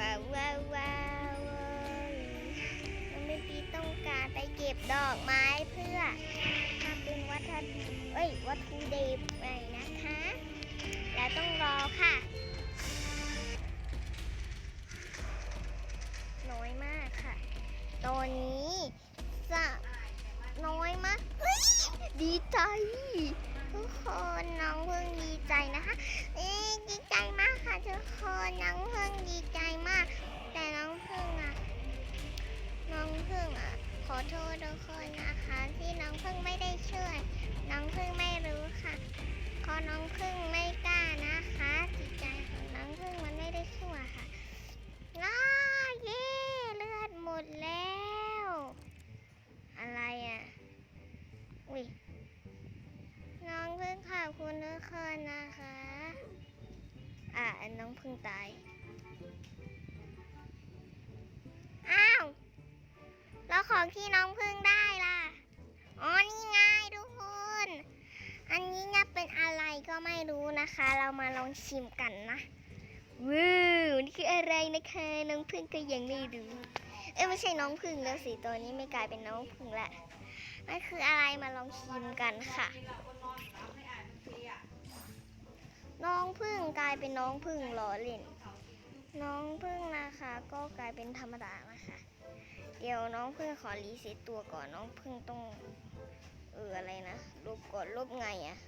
ว้าวว้าวว้าวน้องมีปีต้องการไปเก็บดอกไม้เพื่อทำเป็นวัตถุเอ้ยวัตถุดิบใหม่นะคะ แล้วต้องรอค่ะ น้อยมากค่ะ ตอนนี้จะน้อยมาก เฮ้ย ดีใจ ทุกคนน้องเพิ่งดีใจนะคะเอ้ยดีใจมาก ค่ะทุกคนน้องเพิ่งดีใจมาก แต่น้องเพิ่งอะน้องเพิ่งอะขอโทษทุกคนนะคะ ที่น้องเพิ่งไม่ได้ช่วย น้องเพิ่งไม่รู้ค่ะเพราะน้องเพิ่งไม่กล้านะคะจิตใจของน้องเพิ่งมันไม่ได้ช่วยค่ะอ้าเย่เลือดหมดแล้ว อะไรอะ อุ้ย น้องเพิ่งขอบคุณทุกคนนะคะ อะน้อง เพิ่งตาย อ้าว แล้วของที่น้องเพิ่งได้ล่ะ อ๋อ นี่ไงทุกคน อันนี้เนี่ยเป็นอะไรก็ไม่รู้นะคะ เรามาลองชิมกันนะว้าวนี่คืออะไรนะคะ น้องพึ่งก็ยังไม่รู้ เอ้ยไม่ใช่น้องพึ่งแล้วสิตัวนี้ไม่กลายเป็นน้องพึ่งละมันคืออะไรมาลองชิมกันค่ะ น้องพึ่งกลายเป็นน้องพึ่งล้อเล่น น้องพึ่งนะคะ ก็กลายเป็นธรรมดานะคะ เดี๋ยวน้องพึ่งขอรีเซ็ตตัวก่อนน้องพึ่งต้องเอออะไรนะลบก่อนลบไงอะ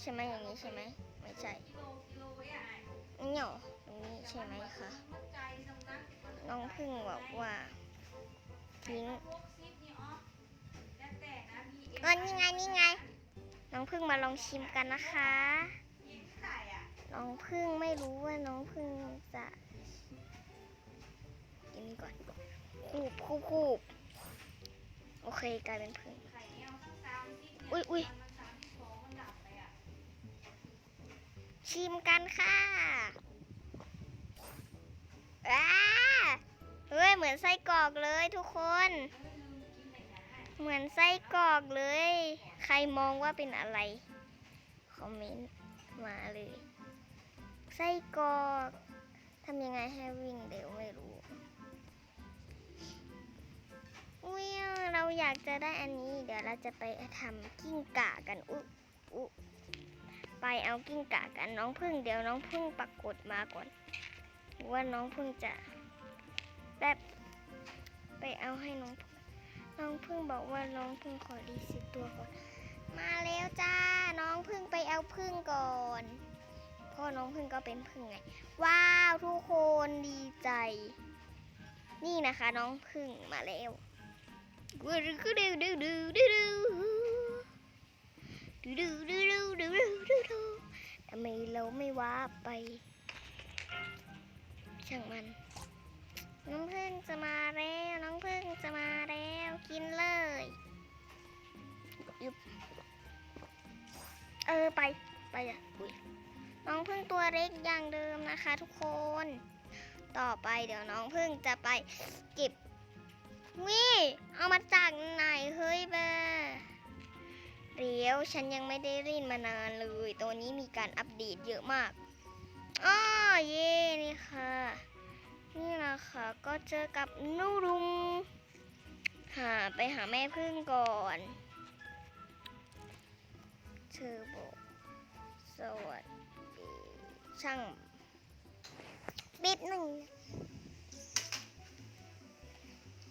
ใช่ไหมอย่างนี้ใช่ไหมไม่ใช่เนี่ยตรงนี้ใช่ไหมคะน้องพึ่งบอกว่าทิ้งก็นี่ไงนี่ไง น้องพึ่งมาลองชิมกันนะคะ น้องพึ่งไม่รู้ว่าน้องพึ่งจะกินก่อนคูบคูบคูบโอเคกลายเป็นพึ่งอุ๊ยอุ๊ยชิมกันค่ะอ้าเฮ้ยเหมือนไส้กรอกเลยทุกคน เหมือนไส้กรอกเลย ใครมองว่าเป็นอะไร คอมเมนต์มาเลย ไส้กรอกทำยังไงให้วิ่งเร็วไม่รู้อุ้ยเราอยากจะได้อันนี้ เดี๋ยวเราจะไปทำกิ้งก่ากันอุ๊อุ๊ไปเอากิ้งก่ากันน้องพึ่งเดี๋ยวน้องพึ่งปรากฏมาก่อนว่าน้องพึ่งจะแบบไปเอาให้น้องพึ่งน้องพึ่งบอกว่าน้องพึ่งขอดีสิตัวก่อน มาแล้วจ้า น้องพึ่งไปเอาพึ่งก่อน พ่อน้องพึ่งก็เป็นพึ่งไง ว้าวทุกคนดีใจ นี่นะคะน้องพึ่งมาแล้วกูดูดูดูดูดูดูดูดูดูดูดูดูดูดูทำไมเราไม่ว้าไป ช่างมัน น้องพึ่งจะมาแล้ว น้องพึ่งจะมาแล้วกินเลยเออไปไปอะ น้องพึ่งตัวเล็กอย่างเดิมนะคะทุกคน ต่อไปเดี๋ยวน้องพึ่งจะไปเก็บวิเอามาจากไหนเฮ้ยแบเดี๋ยวฉันยังไม่ได้เล่นมานานเลย ตัวนี้มีการอัปเดตเยอะมากอ้อเย่นี่ค่ะ นี่นะคะก็เจอกับนูรุงหาไปหาแม่พึ่งก่อนเธอบอกสวัสดี ช่างบิดหนึ่ง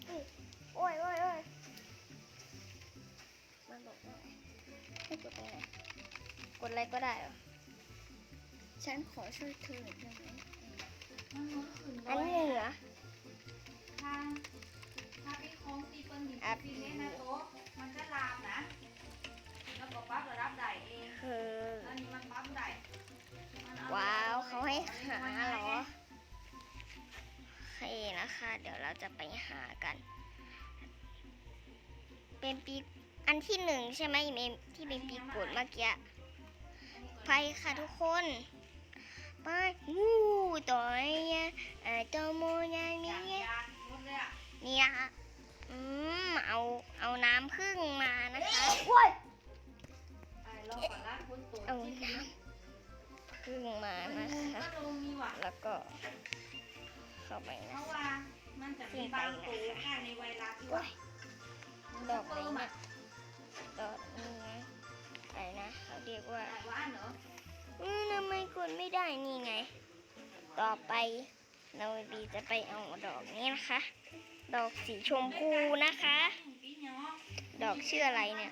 อุ๊ยโอ้ยโอ้ยโอ้ยมันบอกว่าไงให้กดตรงไหนกดอะไรก็ได้เหรอฉันขอช่วยเธอหน่อยได้ไหมอันนี้เหรอถ้าถ้าพี่โค้งตีเปิ้ลหยิบอะพี่เล่นนะโต๊ะมันจะลามนะแล้วก็ปั๊บระดับใดเอง ว้าวอเขาให้หามันเหรอไงโอเคนะคะ เดี๋ยวเราจะไปหากัน เป็นปีอันที่หนึ่งใช่ไหมเมมที่เป็นปีกดเมื่อกี้ไปค่ะทุกคนไปวู้ต่อยอะอะตัวโมยาอนี่ย่างยากหมดเลยอะเนี่ยอืมำเอาเอาน้ำพึ่งมานะคะไอ้ลองก่อนละคุณตัวเอาน้ำ พึ่งมานะมุมคะก็ดูมีหวังแล้วก็ เข้าไปเพนะราะว่ามันจะมีบางตัวค่าในไวรัสที่ว่ามันดจะอกเปินี้มเนี่อะยดอกนี้นะอะไรนะเขาเรียกว่าแต่ว่าเนอะอืมทำไมกดไม่ได้นี่ไง ต่อไปเราบีจะไปเอาดอกนี้นะคะ ดอกสีชมพูนะคะปีเนาะดอกชื่ออะไรเนี่ย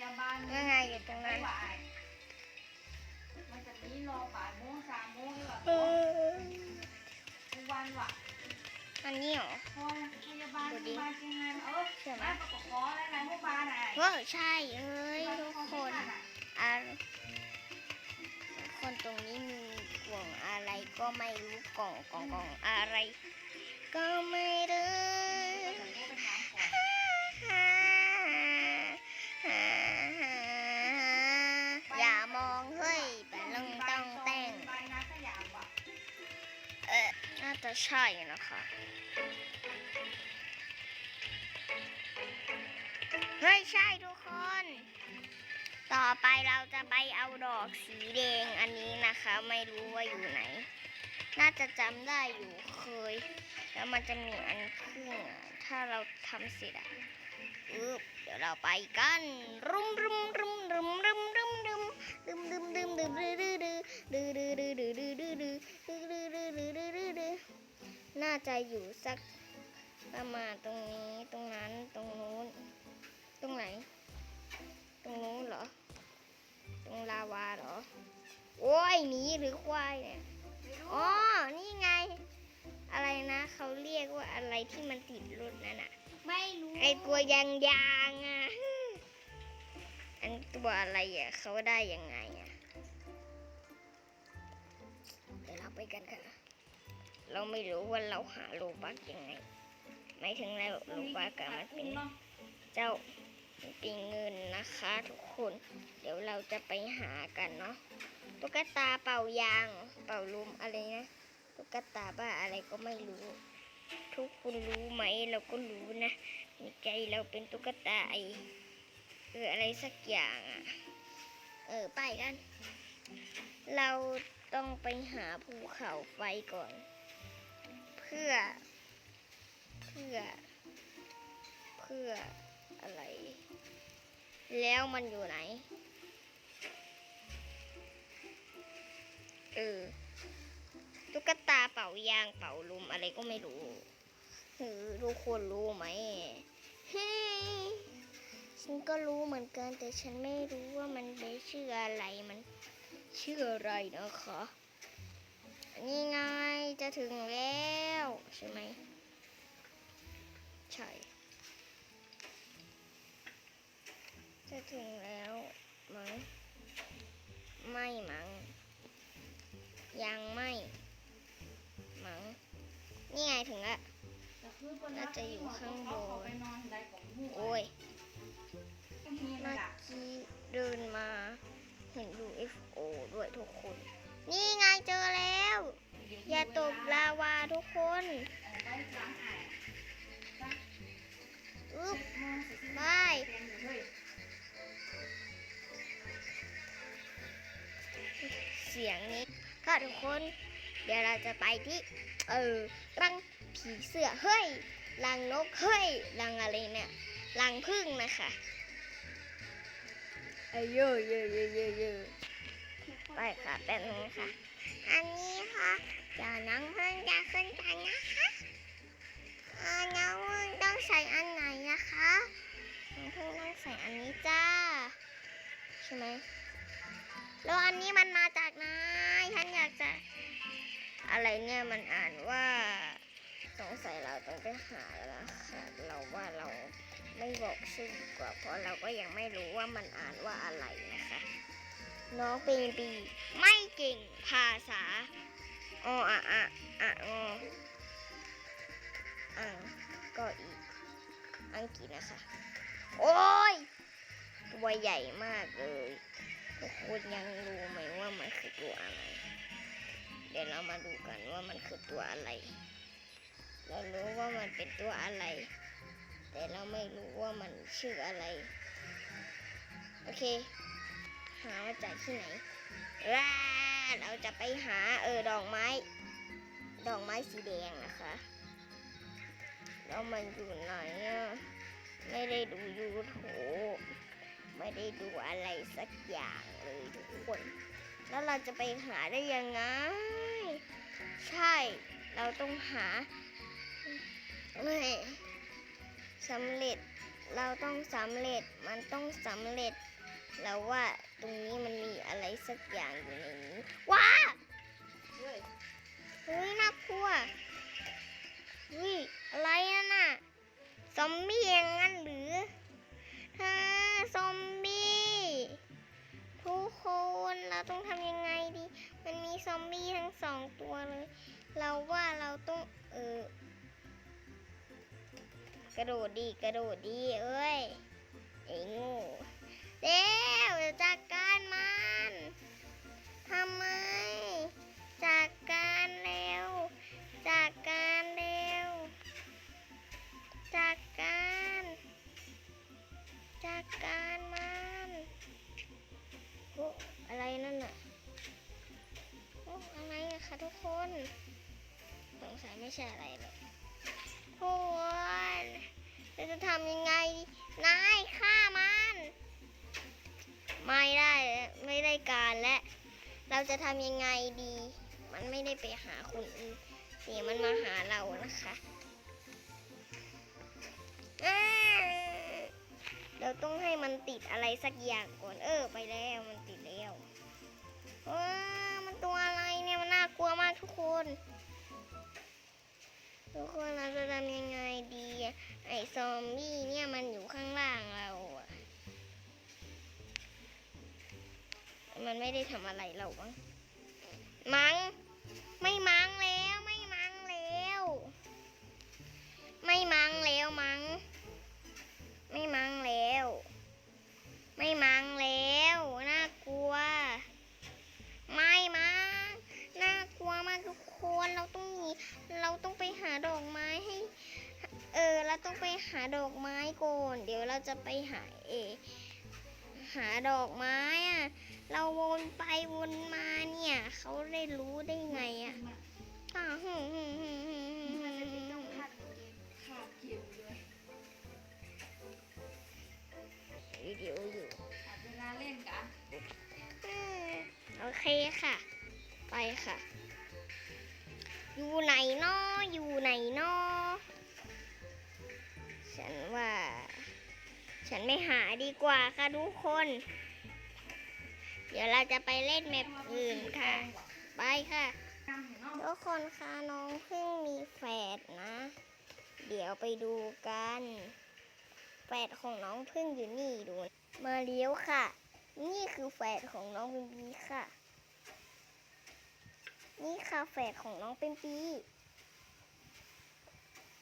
นียวหมดเลยแล้วแต่ว่าว่าอะไรนอกนั้นไปก็เอี้ยวอะดีว่ะมีพยาบาลยังไงอยู่ตรงไม่นั้นมันจะมีรอบ่ายโมงสามโมงหรือแบบเออทุกวันว่ะอันนี้เหรอพอพยาบาลพยาบาลเชียงรายเออใช่ไหมประกอบคออะไรไหนพวกบานไหนเว้ยใช่เอ้ยทุกคนอะคนตรงนี้มีกล่องอะไรก็ไม่รู้กล่องกล่องกล่องอะไร ก็ไม่รู้ จะใช่นะคะเฮ้ยใช่ทุกคน ต่อไปเราจะไปเอาดอกสีแดงอันนี้นะคะ ไม่รู้ว่าอยู่ไหน น่าจะจำได้อยู่เคย แล้วมันจะมีอันพึ่งอะถ้าเราทำเสร็จอะอึบเดี๋ยวเราไปกันรุมรุมรุมรุมรุมรุมรุมรุมรุมรุมรุมดื้อดื้อดื้อดื้อดื้อดื้อดื้อดื้อดื้อดื้อดื้ น่าจะอยู่สักประมาณตรงนี้ตรงนั้นตรงนู้น ตรงไหน ตรงนู้นเหรอ ตรงลาวาเหรอ โอ้ยหมีหรือควายเนี่ยอ๋อนี่ไง อะไรนะเขาเรียกว่าอะไรที่มันติดรถนั่นอะไม่รู้ไอตัวยางยางๆอะอันตัวอะไรอะเขาได้ยังไงอะเดี๋ยวเราไปกันค่ะ เราไม่รู้ว่าเราหาโลบักยังไงไม่ถึงแล้วโลบักอะมันเป็นเนาะเจ้าปีเงินนะคะทุกคน เดี๋ยวเราจะไปหากันเนาะตุ๊กตาเป่ายาง เป่าลมอะไรนะตุ๊กตาบ้าอะไรก็ไม่รู้ ทุกคนรู้ไหมเราก็รู้นะในใจเราเป็นตุ๊กตาไอเอออะไรสักอย่างอะ่ะเออไปกัน เราต้องไปหาภูเขาไฟก่อนเพื่อ เพื่อ เพื่ออะไร แล้วมันอยู่ไหน เออ ตุ๊กตาเป่ายางเป่าลมอะไรก็ไม่รู้เออทุกคนรู้ไหมเฮ้ฉันก็รู้เหมือนกันแต่ฉันไม่รู้ว่ามันเป็นชื่ออะไรมันชื่ออะไรนะคะ นี่ไงจะถึงแล้วใช่ไหมใช่ จะถึงแล้วมั้งไม่มั้งยังไม่มั้งนี่ไงถึงละน่าจะอยู่ข้างบนไปนอนได้ของหมู่โอ้ยก็มีเมื่นั่อนแหละกี้เดินมาเห็น UFO ด้วยทุกคน นี่ไงเจอแล้ว อย่าตบลาวาทุกคนเออไปล้างอ่างจ้ะอึ๊บมองสิสิไปแกงอยู่เฮ้ยเสียงนี้ค่ะทุกคน เดี๋ยวเราจะไปที่ เออรังผีเสื้อเฮ้ยรังนกเฮ้ยรังอะไรเนี่ยรังพึ่งนะคะเอ้ยเยอะเยอะเยอะเยอะเยอะไปค่ะแป๊บนึงค่ะ อันนี้ค่ะ เดี๋ยวน้องเพิ่งจะขึ้นไปนะคะอ่าน้องเพิ่งต้องใส่อันไหนนะคะน้องเพิ่งต้องใส่อันนี้จ้า ใช่ไหมแล้วอันนี้มันมาจากไหนฉันอยากจะอะไรเนี่ยมันอ่านว่าสงสัยเราต้องไปหาแล้วค่ะเราว่าเราไม่บอกชื่อดีกว่าเพราะเราก็ยังไม่รู้ว่ามันอ่านว่าอะไรนะคะ น้องปีปีไม่เก่งภาษาออะอะอะงออังก็อีก อังกฤษนะคะ โอ้ย ตัวใหญ่มากเลยทุกคนยังรู้ไหมว่ามันคือตัวอะไร เดี๋ยวเรามาดูกันว่ามันคือตัวอะไร เรารู้ว่ามันเป็นตัวอะไร แต่เราไม่รู้ว่ามันชื่ออะไร โอเค หามาจากที่ไหนว้าเราจะไปหาเออดอกไม้ ดอกไม้สีแดงนะคะแล้วมันอยู่ไหนอะไม่ได้ดูยูทูบไม่ได้ดูอะไรสักอย่างเลยทุกคน แล้วเราจะไปหาได้ยังไง ใช่เราต้องหาเฮ้ยสำเร็จเราต้องสำเร็จมันต้องสำเร็จแล้วว่า รงนี้มันมีอะไรสักอย่างอยู่ในนี้ ว้าเฮ้ยเฮ้ยน่ากลัวเฮ้ยอะไรนั่นน่ะ ซอมบี้อย่างนั้นหรือฮ่าซอมบี้ทุกคนเราต้องทำยังไงดี มันมีซอมบี้ทั้งสองตัวเลย เราว่าเราต้องเออกระโดดดีกระโดดดีเอ้ยไอ้งูเร็วเดี๋ยว ใช่อะไรเลยทุกคนเราจะทำยังไง นายฆ่ามัน ไม่ได้ไม่ได้การและ เราจะทำยังไงดี มันไม่ได้ไปหาคนอื่นนี่มันมาหาเรานะคะเราต้องให้มันติดอะไรสักอย่างก่อน เออ ไปแล้วมัน ทุกคนเราจะทำยังไงดีไอ้ซอมบี้เนี่ยมันอยู่ข้างล่างเราอะมันไม่ได้ทำอะไรเราบ้างมั้ง เราต้องไปหาดอกไม้ให้ เออ เราต้องไปหาดอกไม้ก่อน เดี๋ยวเราจะไปหาเอ หาดอกไม้อะเราวนไปวนมาเนี่ย เขาได้รู้ได้ไงอะมันอ่าฮึ่มฮึ่มฮึ่มฮึ่มฮึ่มมันจะเป็นฮึ่ต้องมคาดเกมคาดเกมเลยวิดีโออยู่อาจเวลาเล่นกันอืมโอเคค่ะ ไปค่ะ อยู่ไหนนออยู่ไหนนอฉันว่า ฉันไม่หาดีกว่าค่ะทุกคน เดี๋ยวเราจะไปเล่นแมปอื่นค่ะ ไปค่ะ ทุกคนคะน้องเพิ่งมีแฝดนะ เดี๋ยวไปดูกัน แฝดของน้องเพิ่งอยู่นี่ดู มาเลี้ยวค่ะ นี่คือแฝดของน้องเป็นปีค่ะ นี่ค่ะแฝดของน้องเป็นปี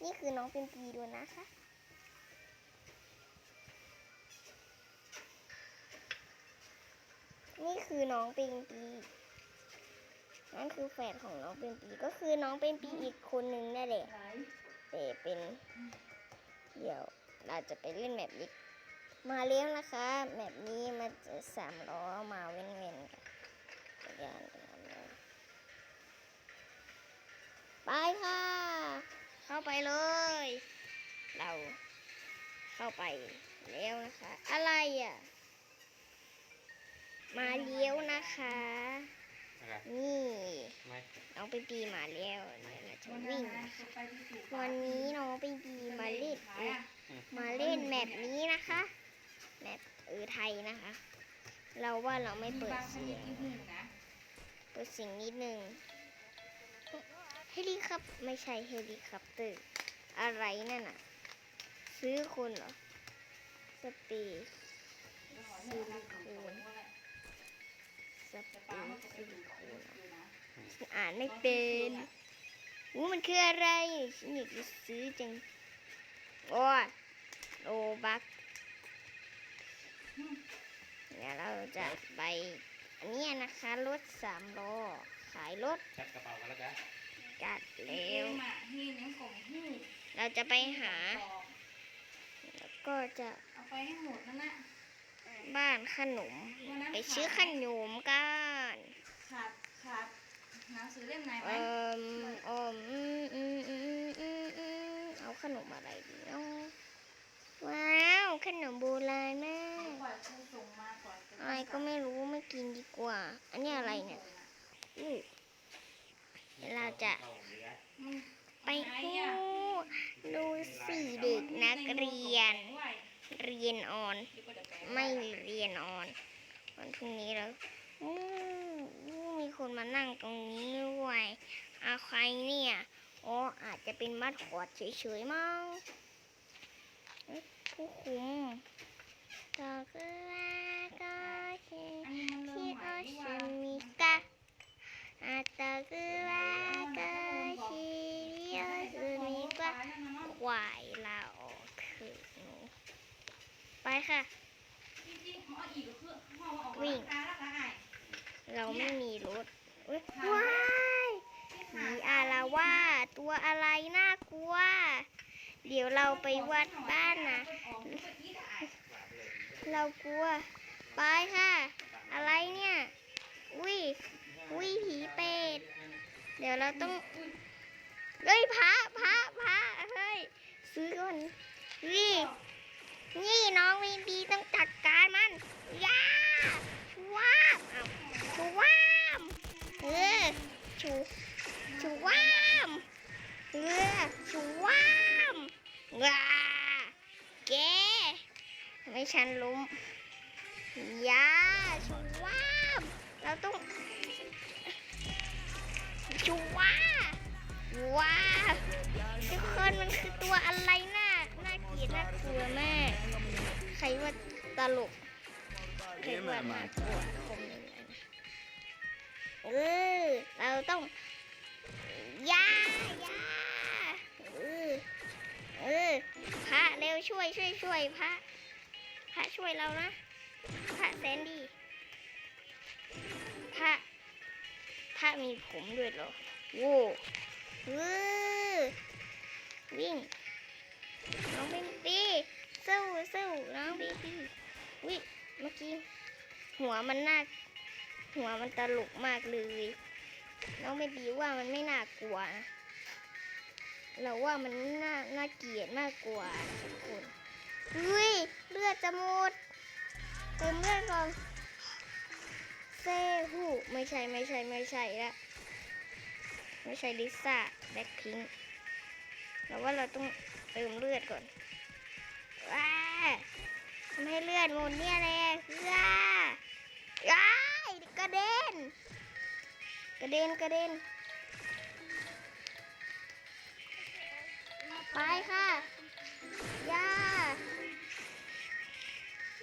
นี่คือน้องเป็นปีดูนะคะ นี่คือน้องเป็นปีนั่นคือแฝดของน้องเป็นปีก็คือน้องเป็นปีอีกคนนึงนั่นแหละแต่เป็น เดี๋ยวเราจะไปเล่นแมปนี้มาเลี้ยงนะคะแมปนี้มันจะสามล้อมาเว้นเว้นๆกันจักรยา ไปค่ะ เข้าไปเลย เราเข้าไปแล้วนะคะ อะไรอะ มาเลี้ยวนะคะอะไรนี่ไม่น้องเป็นปีมาแล้วเดี๋ยวเราจะวันวิ่นั้นงนะนะคะไปที่ถูกวันนี้น้องเป็นปีมาเล่นขายอะมาเล่นแมปนี้นะคะแมปเออไทยนะคะ เราว่าเราไม่เปิดบางชเสีนิยดงนิดนึงนะเปิดเสียงนิดนึง เฮลิคอปไม่ใช่เฮลิคอปเตอร์ อะไรนั่นน่ะ ซื้อคนเหรอสเปรย์เดี๋ยวขอให้อนสเปแต่รป้ามันย์ซิลิโคองนดูนะฉันอ่านไม่เป็นอู้มันคืออะไรฉันอยากจะซื้อจัง โอ้ยโลบักเดี๋ยวเราจะไปอันนี้นะคะ รถสามล้อขายรถจัดกระเป๋ากันแล้วกัน จัดเร็เร็ววอะนี่นิ้วของหู้เราจะไปหา แล้วก็จะเอาไปให้หมดนั่นแหละบ้านขนมวันนั้นไปซื้อขนมกันขาดขาดหนังสือเล่มไหนไหมเอ่มอมอืมอืมอืมอืมอืมเอาขนมอะไรดีเนาะว้าว ขนมโบราณมาก ปล่อยครูส่งมาก่อน อะไรก็ไม่รู้ไม่กินดีกว่า อันนี้อะไรเนี่ยอือเราจะ เข้าเหลือ มัน ไปหูดูสิเด็กนักเรียน เรียนออน ไม่เรียนออน วันพรุ่งนี้แล้วอู้อู้มีคนมานั่งตรงนี้ด้วยอาใครเนี่ยอ๋ออาจจะ เป็นมัดขอดเฉยๆมั้งเอ๊ะผู้คุมก็คือว่าก็เชื่ออันนี้มันเริ่มที่ใหโอม่ดีกชิว่ามิกะอาตาคือว่าก็ชิที่โอชิมิกะควายลาออกคือหนูไปค่ะวิ่งเราไม่มีรถเอ้ยว้า ยมีอาละวาดตัวอะไรน่ากลัว เดี๋ยวเราไปวัดบ้านนะ เรากลัว ไปค่ะ อะไรเนี่ย อุ้ย อุ้ยผีเป็ด เดี๋ยวเราต้อง เฮ้ยพระพระพระเฮ้ย ซื้อก่อนนี่นี่น้องวีบีต้องจัดการมันย่าชูวาบเอาชูวามเออชู ชูวามเออชูวามว้าแกทำไมฉันล้มย่าชูวามเราต้องชูวาว้าวทุกคนมันคือตัวอะไรน่าน่าเกลียดน่ากลัวมากใครว่าตลกใครว่าน่ากลัวคอมเมนต์เลยนะเออเราต้อง ยายาเออเออพระเร็วช่วยช่วยช่วยพระพระช่วยเรานะพระแสนดี้พระพระมีผมด้วยเหรอโว้เออวิ่งน้องเบนบี้สู้สู้น้องเบนบี้วิเมื่อกี้หัวมันน่าหัวมันตลกมากเลย น้องเบนบี้ว่ามันไม่น่ากลัวนะเราว่ามันน่าน่าเกลียดมากกว่าทุกคนเฮ้ยเลือดจะหมดเติมเลือดก่อนเซฮูไม่ใช่ไม่ใช่ไม่ใช่ละไม่ใช่ลิซ่าแบ็คพิงค์เราว่าเราต้องเติมเลือดก่อนว้าทำให้เลือดหมดเนี่ยเลยว้าว้ายกระเด็น กระเด็นกระเด็น ไปค่ะ ยา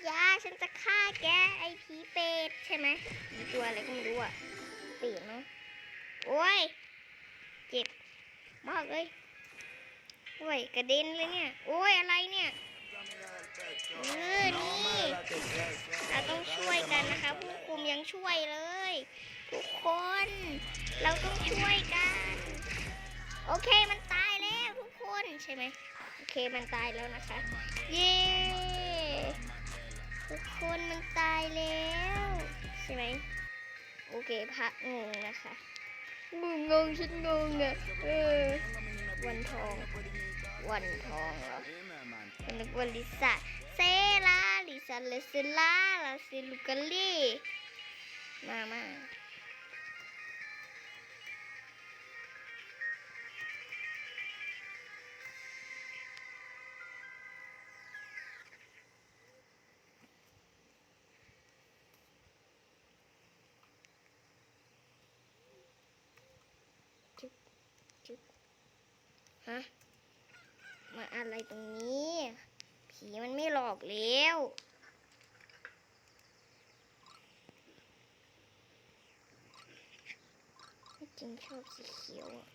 ยาฉันจะฆ่าแกไอ้ผีเป็ดใช่ไหมมีตัวอะไรก็ไม่รู้อะเป็ดเนาะโอ้ย เจ็บมากเลยโอ้ย กระเด็นเลยเนี่ย โอ้ย อะไรเนี่ย เออนี่เราต้องช่วยกันนะคะผู้คุมยังช่วยเลย ทุกคน เราต้องช่วยกัน โอเคมันตายแล้วทุกคนใช่ไหมโอเคมันตายแล้วนะคะ เย้ทุกคนมันตายแล้วใช่ไหมโอเคพระงงนะคะงงงงฉันงงอะเออวันทอง วันทองเหรอ นนึกว่าลิซ่าเซลาลิซ่าเลเซลาลาเซลูกาลีมามาฮะ มาอะไรตรงนี้ ผีมันไม่หลอกแล้วไม่จริงชอบสีเขียวอะ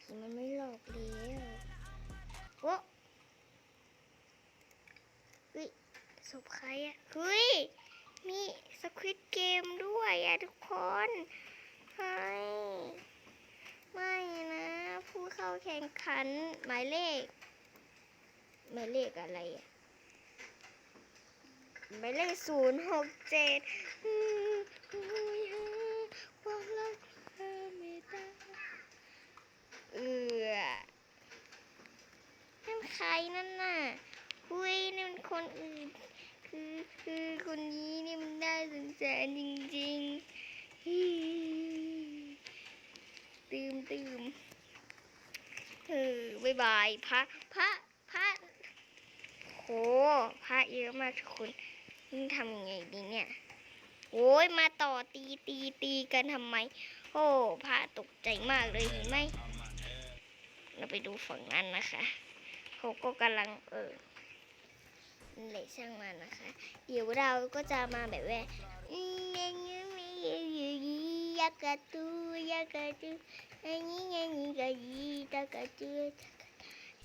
ผีมันไม่หลอกแล้วโอ้เฮ้ยศพใครอะเฮ้ยมีสควิตเกมด้วยอะทุกคนเฮ้ย ไม่นะ ผู้เข้าแข่งขันหมายเลข หมายเลขอะไรอะหมายเลขศูนย์หกเจ็ดความรักเธอไม่ได้เออนั่นใครนั่นน่ะหุยนี่มันคนอื่น คือคือคนนี้นี่มันน่าสงสารจริงๆฮิ ตื่มตื่มเออบายบายพระพระพระโหพระเยอะมากทุกคนนี่ทำยังไงดีเนี่ยโอ้ยมาต่อตีตีตีกันทำไม โอ้พระตกใจมากเลยเห็นไหมเราไปดูฝั่งนั้นนะคะเขาก็กำลังเออนั่นแหละช่างมันนะคะ เดี๋ยวเราก็จะมาแบบว่าอืมอย่างนี้ไม่อยู่ดีอยากระตูยากระตูอันนี้อย่างนี้ก็ยีตะกระตู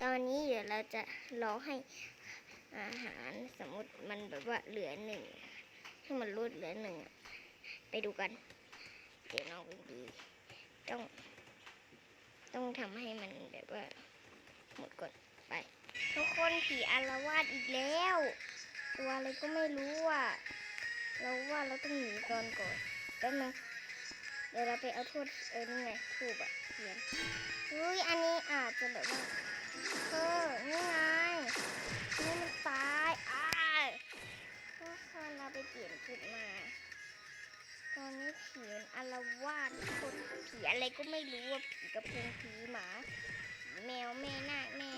ตอนนี้เดี๋ยวเราจะรอให้อาหารสมมติมันแบบว่าเหลือหนึ่งให้มันลดเหลือหนึ่งไปดูกัน เดี๋ยวน้องดีต้อง ต้องทำให้มันแบบว่าหมดก่อนไป ทุกคนผีอารวาสอีกแล้ว ตัวอะไรก็ไม่รู้อะเราว่าเราต้องหนีก่อนก่อนแป๊บนึง เดี๋ยวเราไปเอาทูบเออนี่ไงทูบอะเขียนอุ้ยอันนี้อาจจะแบบว่าเออนี่ไงนี่มันตายอ้ายทุกคนเราไปเปลี่ยนจุดมา ตอนนี้ผีมันอารวาสคนผีอะไรก็ไม่รู้ว่าผีกระพงผีหมาแมวแม่นาคแม่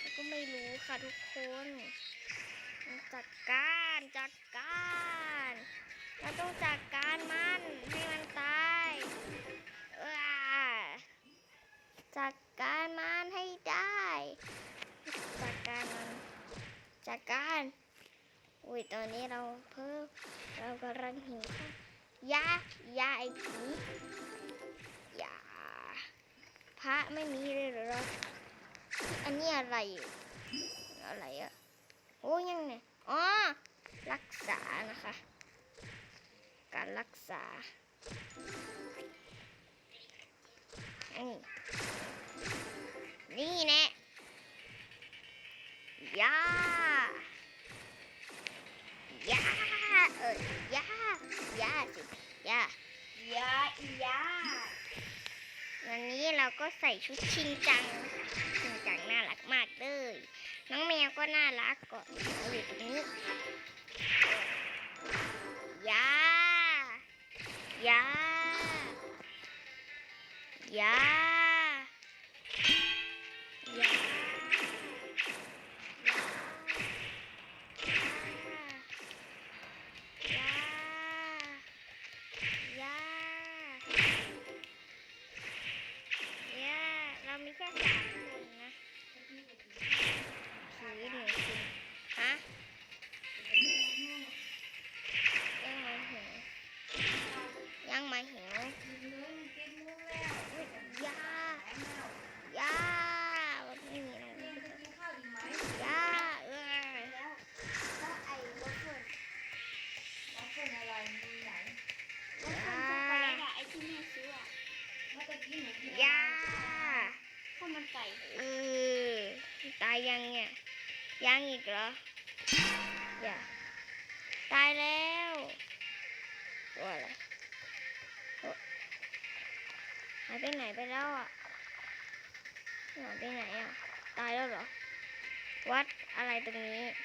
แล้วก็ไม่รู้ค่ะทุกคนจัดการจัดการ เราต้องจัดการมันให้มันตายจัดการมันให้ได้ จัดการมันจัดการอุ้ยตอนนี้เราเพิ่มเรากำลังหิวข้าวยายาไอ้ผียาพระไม่มีเลยหรออันนี้อะไรอะไรอะโอ้ยังไงอ๋อรักษานะคะ การรักษานี่นี่แน่ยายาเออยายาสิยายาอียาวันนี้เราก็ใส่ชุดชินจังชินจังน่ารักมากเลย น้องแมวก็น่ารักก็อยู่ตรงนี้ยา ยายาายไปไหนอะ ตายแล้วเหรอ วัดอะไรตรงนี้